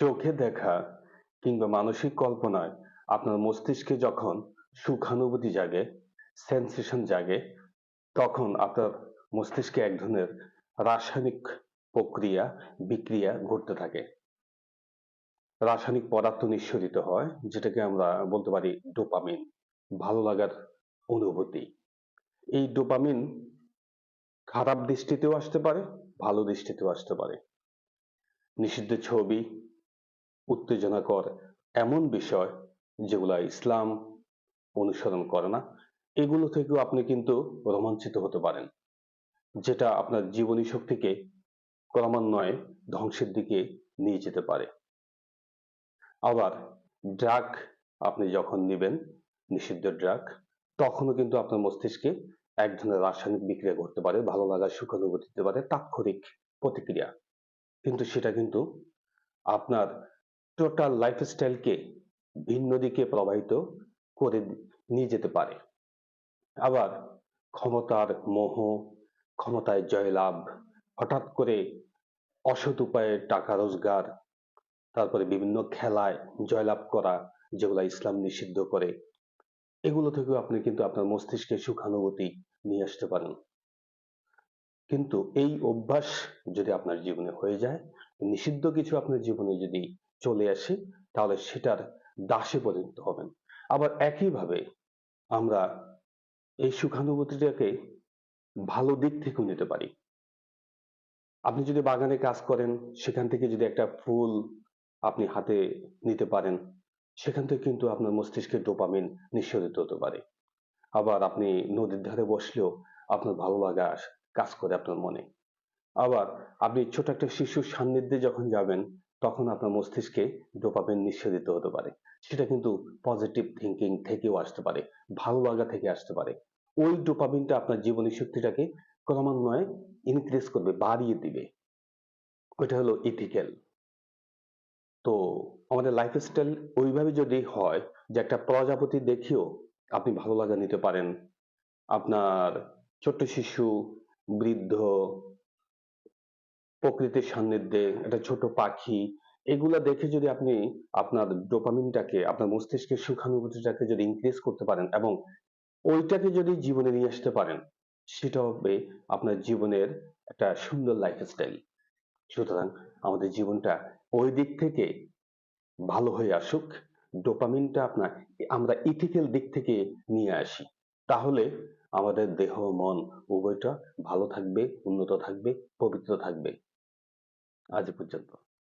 চোখে দেখা কিংবা মানসিক কল্পনায় আপনার মস্তিষ্কে যখন সুখানুভূতি জাগে সেন্সেশন জাগে, তখন আপনার মস্তিষ্কে এক ধরনের রাসায়নিক প্রক্রিয়া, বিক্রিয়া ঘটতে থাকে। রাসায়নিক পদার্থ নিঃসরিত হয়, যেটাকে আমরা বলতে পারি ডোপামিন ভালো লাগার অনুভূতি। এই ডোপামিন খারাপ দৃষ্টিতেও আসতে পারে, ভালো দৃষ্টিতেও আসতে পারে। নিষিদ্ধ ছবি উত্তেজনাকর এমন বিষয় যেগুলা ইসলাম অনুসরণ করে না। এগুলো থেকেও আপনি কিন্তু রোমাঞ্চিত হতে পারেন। যেটা আপনার জীবনী শক্তিকে ক্রমান্বয়ে ধ্বংসের দিকে নিয়ে যেতে পারে। আবার ড্রাগ আপনি যখন নেবেন, নিষিদ্ধ ড্রাগ, তখনও কিন্তু আপনার মস্তিষ্কে এক ধরনের রাসায়নিক বিক্রিয়া করতে পারে, ভালো লাগার সুখানুভূতি দিতে পারে, তাৎক্ষণিক প্রতিক্রিয়া। কিন্তু সেটা কিন্তু আপনার টোটাল লাইফস্টাইলকে ভিন্ন দিকে প্রবাহিত করে নিয়ে যেতে পারে। আবার ক্ষমতার মোহ, ক্ষমতায় জয়লাভ, হঠাৎ করে অসৎ উপায়ে টাকা রোজগার, তারপরে বিভিন্ন খেলায় জয়লাভ করা, যেগুলো ইসলাম নিষিদ্ধ করে, এগুলো থেকেও আপনি কিন্তু আপনার মস্তিষ্কে সুখানুভূতি নিয়ে আসতে পারেন। কিন্তু এই অভ্যাস যদি আপনার জীবনে হয়ে যায়, নিষিদ্ধ কিছু আপনার জীবনে যদি চলে আসে, তাহলে সেটার দাসে পরিণত হবেন। আবার একইভাবে আমরা এই সুখানুভূতিটাকে ভালো দিক থেকেও নিতে পারি। আপনি যদি বাগানে কাজ করেন, সেখান থেকে যদি একটা ফুল আপনি হাতে নিতে পারেন, সেখান থেকে কিন্তু আপনার মস্তিষ্কে ডোপামিন নিঃসরিত হতে পারে। আবার আপনি নদীর ধারে বসলেও আপনার ভালো লাগা কাজ করে আপনার মনে। আবার আপনি ছোট একটা শিশুর সান্নিধ্যে যখন যাবেন তখন আপনার মস্তিষ্কে ডোপামিন নিঃসরিত হতে পারে। সেটা কিন্তু পজিটিভ থিঙ্কিং থেকেও আসতে পারে, ভালো লাগা থেকে আসতে পারে। ওই ডোপামিনটা আপনার জীবনী শক্তিটাকে ক্রমান্বয়ে ইনক্রিজ করবে, বাড়িয়ে দিবে। ওইটা হলো ইথিক্যাল তো আমাদের লাইফস্টাইল ওইভাবে যদি হয় যে একটা প্রজাপতি দেখিও আপনি ভালো লাগা নিতে পারেন, আপনার ছোট্ট শিশু, বৃদ্ধ প্রকৃতির সান্নিধ্যে, একটা ছোট পাখি, এগুলা দেখে যদি আপনি আপনার ডোপামিনটাকে আপনার মস্তিষ্কের সুখানুভূতিটাকে যদি ইনক্রিজ করতে পারেন এবং ওইটাকে যদি জীবনে নিয়ে আসতে পারেন, সেটা হবে আপনার জীবনের একটা সুন্দর লাইফস্টাইল সুতরাং আমাদের জীবনটা ওই দিক থেকে ভালো হয়ে আসুক ডোপামিনটা আপনার, আমরা ইথিক্যাল দিক থেকে নিয়ে আসি। তাহলে আমাদের দেহ, মন, উভয়টা ভালো থাকবে, উন্নত থাকবে, পবিত্র থাকবে। आज कुछ